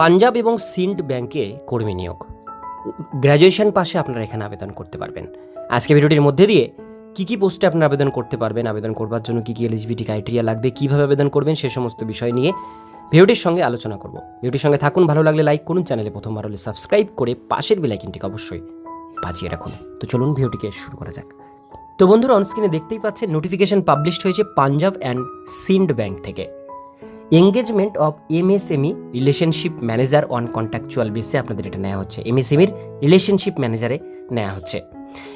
পাঞ্জাব এবং সিন্ড ব্যাংকে কর্মী নিয়োগ। গ্র্যাজুয়েশন পাশে আপনারা এখানে আবেদন করতে পারবেন। আজকে ভিডিওটির মধ্যে দিয়ে কী কী পোস্টে আপনারা আবেদন করতে পারবেন, আবেদন করবার জন্য কী কী এলিজিবিলিটি ক্রাইটেরিয়া লাগবে, কীভাবে আবেদন করবেন সে সমস্ত বিষয় নিয়ে ভিডিওটির সঙ্গে আলোচনা করব। ভিডিওটির সঙ্গে থাকুন, ভালো লাগলে লাইক করুন, চ্যানেলে প্রথমবার হলে সাবস্ক্রাইব করে পাশের বেলাইকিনটিকে অবশ্যই বাজিয়ে রাখুন। তো চলুন ভিডিওটিকে শুরু করা যাক। তো বন্ধুরা অনস্ক্রিনে দেখতেই পাচ্ছেন নোটিফিকেশন পাবলিশড হয়েছে পাঞ্জাব অ্যান্ড সিন্ড ব্যাংক থেকে। Engagement of MSME relationship manager on contractual বেসে আপনাদের এটা নেওয়া হচ্ছে। এমএসএমইর রিলেশনশিপ ম্যানেজারে নেওয়া হচ্ছে।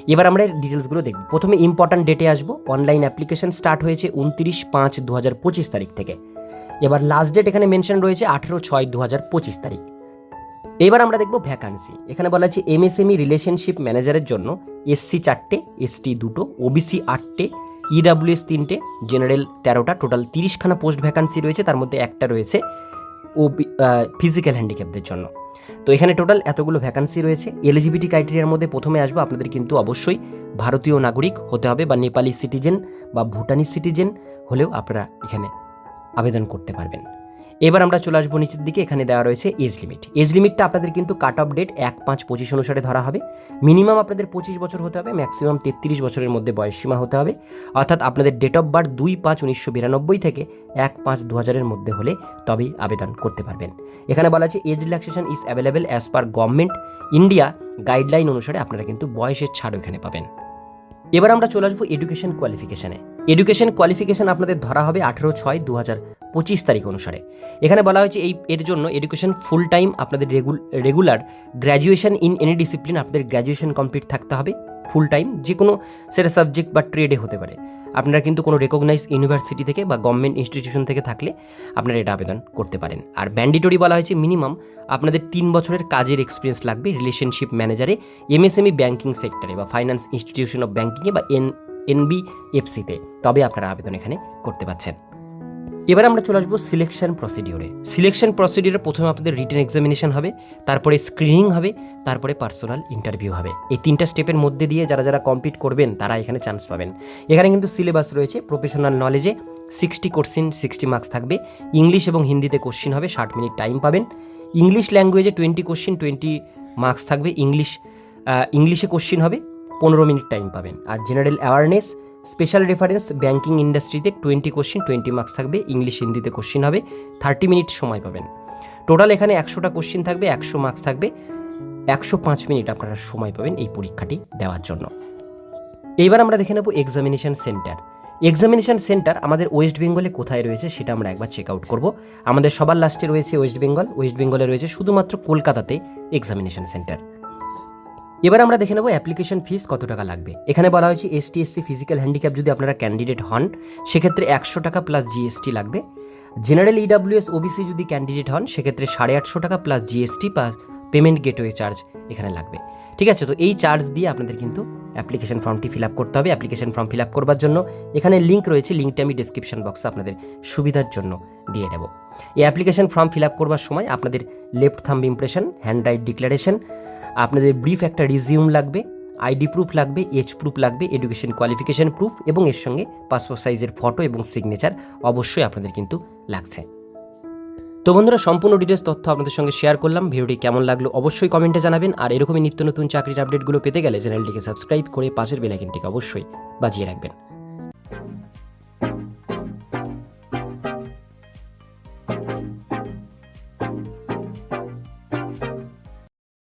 এবার আমরা ডিটেলসগুলো দেখব। প্রথমে ইম্পর্ট্যান্ট ডেটে আসব। অনলাইন অ্যাপ্লিকেশন স্টার্ট হয়েছে উনত্রিশ পাঁচ দু হাজার পঁচিশ তারিখ থেকে। এবার লাস্ট ডেট এখানে মেনশন রয়েছে আঠেরো ছয় দু হাজার পঁচিশ তারিখ। এবার আমরা দেখব ভ্যাকান্সি এখানে বলা আছে এমএসএমই রিলেশনশিপ ম্যানেজারের জন্য এসসি চারটে এসটি দুটো ওবিসি আটটে ইডাব্লিউএস তিনটে জেনারেল তেরোটা টোটাল তিরিশখানা পোস্ট ভ্যাকান্সি রয়েছে, তার মধ্যে একটা রয়েছে ও ফিজিক্যাল হ্যান্ডিক্যাপদের জন্য। তো এখানে টোটাল এতগুলো ভ্যাকান্সি রয়েছে। এলিজিবিলিটি ক্রাইটেরিয়ার মধ্যে প্রথমে আসব, আপনাদের কিন্তু অবশ্যই ভারতীয় নাগরিক হতে হবে বা নেপালি সিটিজেন বা ভুটানি সিটিজেন হলেও আপনারা এখানে আবেদন করতে পারবেন। এবার আমরা চলে আসব নিচের দিকে, এখানে দেওয়া রয়েছে এজ লিমিট এজ লিমিটটা আপনাদের কিন্তু কাট অফ ডেট এক পাঁচ পঁচিশ অনুসারে ধরা হবে। মিনিমাম আপনাদের পঁচিশ বছর হতে হবে ম্যাক্সিমাম তেত্রিশ বছরের মধ্যে বয়সসীমা হতে হবে। অর্থাৎ আপনাদের ডেট অফ বার্থ দুই পাঁচ উনিশশো বিরানব্বই থেকে এক পাঁচ দু হাজারের মধ্যে হলে তবেই আবেদন করতে পারবেন। এখানে বলা আছে age relaxation is available as per government India guideline অনুসারে আপনারা কিন্তু বয়সের ছাড়ও এখানে পাবেন। এবার আমরা চলে আসব এডুকেশন কোয়ালিফিকেশানে এডুকেশন কোয়ালিফিকেশান আপনাদের ধরা হবে আঠেরো ছয় দু হাজার পঁচিশ তারিখ অনুসারে। এখানে বলা হয়েছে এই, এর জন্য এডুকেশন ফুল টাইম আপনাদের regular graduation in any discipline আপনাদের গ্র্যাজুয়েশন কমপ্লিট থাকতে হবে ফুল টাইম যে কোনো সেটা সাবজেক্ট বা ট্রেডে হতে পারে। আপনারা কিন্তু কোনো রেকগনাইজ ইউনিভার্সিটি থেকে বা গভর্নমেন্ট ইনস্টিটিউশন থেকে থাকলে আপনারা এটা আবেদন করতে পারেন। আর ম্যান্ডেটরি বলা হয়েছে মিনিমাম আপনাদের তিন বছরের কাজের এক্সপিরিয়েন্স লাগবে রিলেশনশিপ ম্যানেজারে এমএসএমই ব্যাঙ্কিং সেক্টরে বা ফাইন্যান্স ইনস্টিটিউশন অফ ব্যাঙ্কিংয়ে বা এন এনবিএফসিতে তবে আপনারা আবেদন এখানে করতে পারছেন। এবার আমরা চলে আসব সিলেকশন প্রসিডিওরে সিলেকশন প্রসিডিওরে প্রথমে আপনাদের রিটেন এক্সামিনেশন হবে, তারপরে স্ক্রিনিং হবে, তারপরে পার্সোনাল ইন্টারভিউ হবে। এই তিনটা স্টেপের মধ্যে দিয়ে যারা যারা কমপ্লিট করবেন, তারা এখানে চান্স পাবেন। এখানে কিন্তু সিলেবাস রয়েছে প্রফেশনাল নলেজে সিক্সটি কোশ্চিন সিক্সটি মার্কস থাকবে। ইংলিশ এবং হিন্দিতে কোশ্চিন হবে, ষাট মিনিট টাইম পাবেন। ইংলিশ ল্যাঙ্গুয়েজে টোয়েন্টি কোশ্চিন টোয়েন্টি মার্কস থাকবে। ইংলিশ ইংলিশে কোশ্চিন হবে, পনেরো মিনিট টাইম পাবেন। আর general awareness special reference banking ইন্ডাস্ট্রিতে টোয়েন্টি কোশ্চিন টোয়েন্টি মার্কস থাকবে ইংলিশ হিন্দিতে কোশ্চিন হবে থার্টি মিনিট সময় পাবেন। টোটাল এখানে একশোটা কোশ্চিন থাকবে, একশো মার্কস থাকবে, একশো পাঁচ মিনিট আপনারা সময় পাবেন এই পরীক্ষাটি দেওয়ার জন্য। এইবার আমরা দেখে নেব এক্সামিনেশন সেন্টার এক্সামিনেশন সেন্টার আমাদের ওয়েস্ট বেঙ্গলে কোথায় রয়েছে সেটা আমরা একবার চেক আউট করব। আমাদের সবার লাস্টে রয়েছে ওয়েস্ট বেঙ্গল ওয়েস্ট বেঙ্গলে রয়েছে শুধুমাত্র কলকাতাতে এক্সামিনেশন সেন্টার এবার আমরা দেখে নেব অ্যাপ্লিকেশন ফিস কত টাকা লাগবে। এখানে বলা হয়েছে এসটি এসসি ফিজিক্যাল হ্যান্ডিক্যাপ যদি আপনারা ক্যান্ডিডেট হন, সেক্ষেত্রে একশো টাকা প্লাস জিএসটি লাগবে। জেনারেল ইডাব্লিউএস ওবিসি যদি ক্যান্ডিডেট হন, সেক্ষেত্রে সাড়ে আটশো টাকা plus GST plus payment gateway charge এখানে লাগবে। ঠিক আছে, তো এই চার্জ দিয়ে আপনাদের কিন্তু অ্যাপ্লিকেশন ফর্মটি ফিল আপ করতে হবে। অ্যাপ্লিকেশন ফর্ম ফিল আপ করবার জন্য এখানে লিঙ্ক রয়েছে, লিঙ্কটি আমি ডিসক্রিপশন বক্সে আপনাদের সুবিধার জন্য দিয়ে দেবো। এই অ্যাপ্লিকেশন ফর্ম ফিল আপ করবার সময় আপনাদের left thumb impression, hand write declaration আপনাদের ব্রিফ একটা রিজিউম লাগবে আইডি প্রুফ লাগবে এজ প্রুফ লাগবে এডুকেশন কোয়ালিফিকেশন প্রুফ এবং এর সঙ্গে পাসপোর্ট সাইজের ফটো এবং সিগনেচার অবশ্যই আপনাদের কিন্তু লাগছে। তো বন্ধুরা, সম্পূর্ণ ডিটেলস তথ্য আপনাদের সঙ্গে শেয়ার করলাম। ভিডিওটি কেমন লাগল অবশ্যই কমেন্টে জানাবেন। আর এরকমই নিত্য নতুন চাকরির আপডেটগুলো পেতে গেলে চ্যানেলটিকে সাবস্ক্রাইব করে পাশের বেলাইকনটিকে অবশ্যই বাজিয়ে রাখবেন।